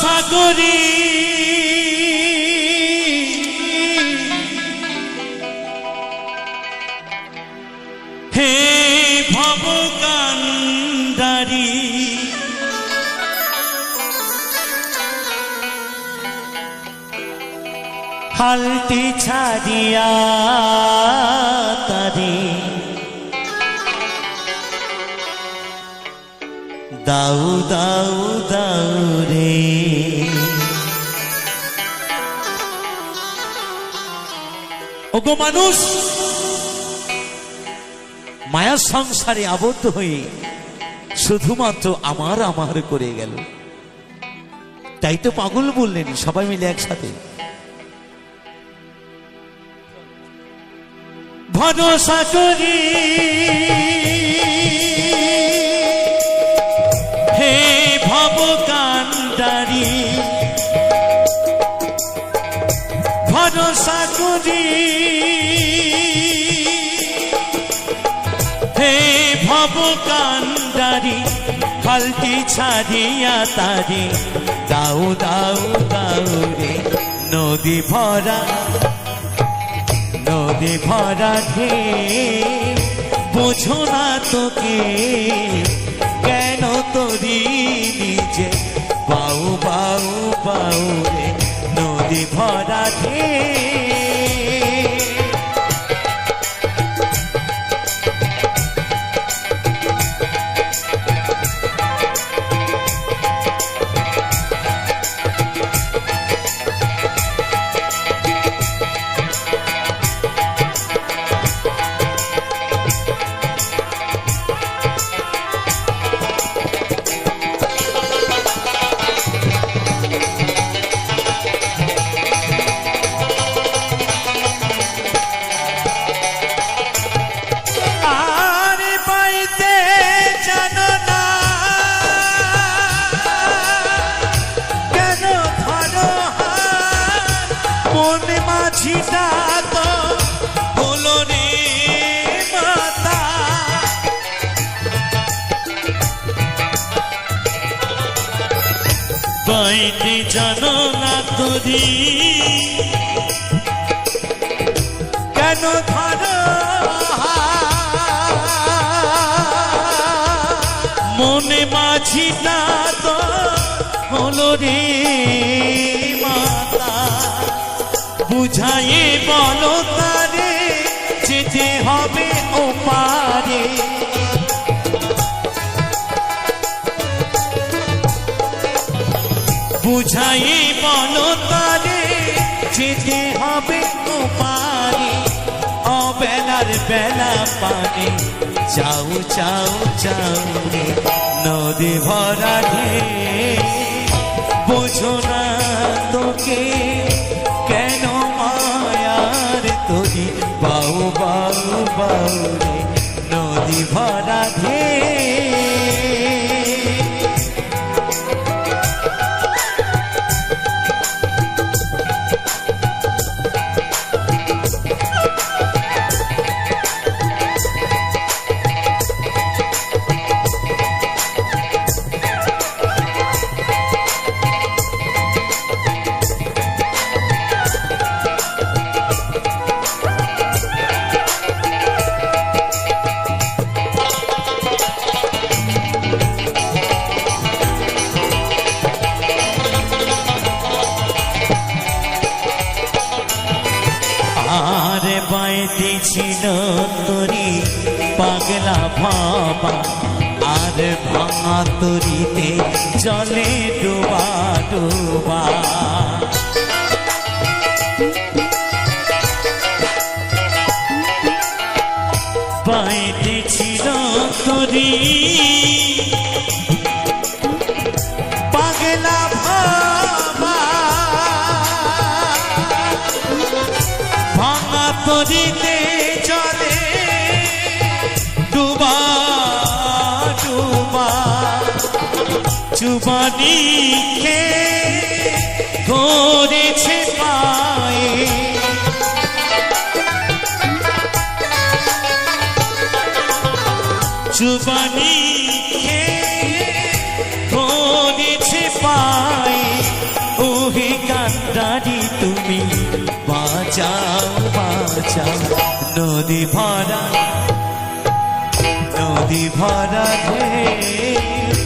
সাগরী। হে ভবকান্দারি হালতি ছাড়িয়া তারি। দাউ দাউ দাউ রে। ওগো মানুষ, মায়ার সংসারে আবদ্ধ হয়ে শুধুমাত্র আমার আমার করে গেল। তাই তো পাগল বললেন, সবাই মিলে একসাথে। ভরসা করি। ফালটি ছাড়িয়া তারি। দাউ দাউ দাউ রে, নদী ভরা নদী ভরা ঢে। বুঝো না তোকে, কেন তোরি পাইতে জানো তোরি? কেন ধরো মনে মাঝি না তো হলো রে মাতা। বুঝাইয়ে বলো বুঝাইয়ে বলো তারে, যেতে হবে ও পারে অবেলার বেলা পানে চাউ চাউ চাউ রে নদী ভরা ঢে বোঝো না তোকে কেন মায়ার তোরি, বাউ বাউ বাউ রে ভাঙা তরিতে জলে ডোবা ডোবা। পায়ে ছিল চুবানি খে করেছে পায়ে? চুবানি খে করেছে পায়ে? ওহে কান্দারি, তুমি বাঁচাও বাঁচাও। নদী ভরা নদী ভরা ঢে বোঝো না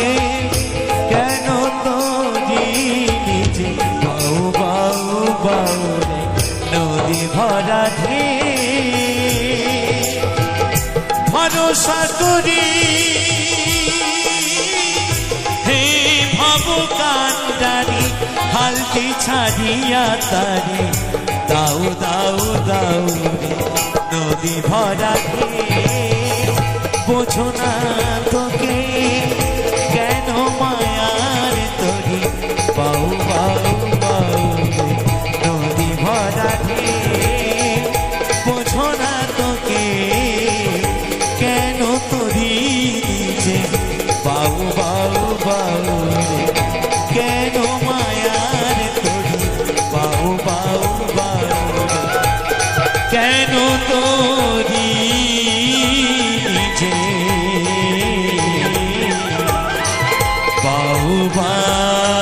তোকে কেন তোরি নিজে বাউ বাউ বাউ নদী ভরা ঢে ভরসা করি। হে ভব কান্ডারি হালটি ছাড়িয়া তারি। দাও দাও রে নদী ভরা ঢে বোঝো না তোকে বাউ বাউ বাউ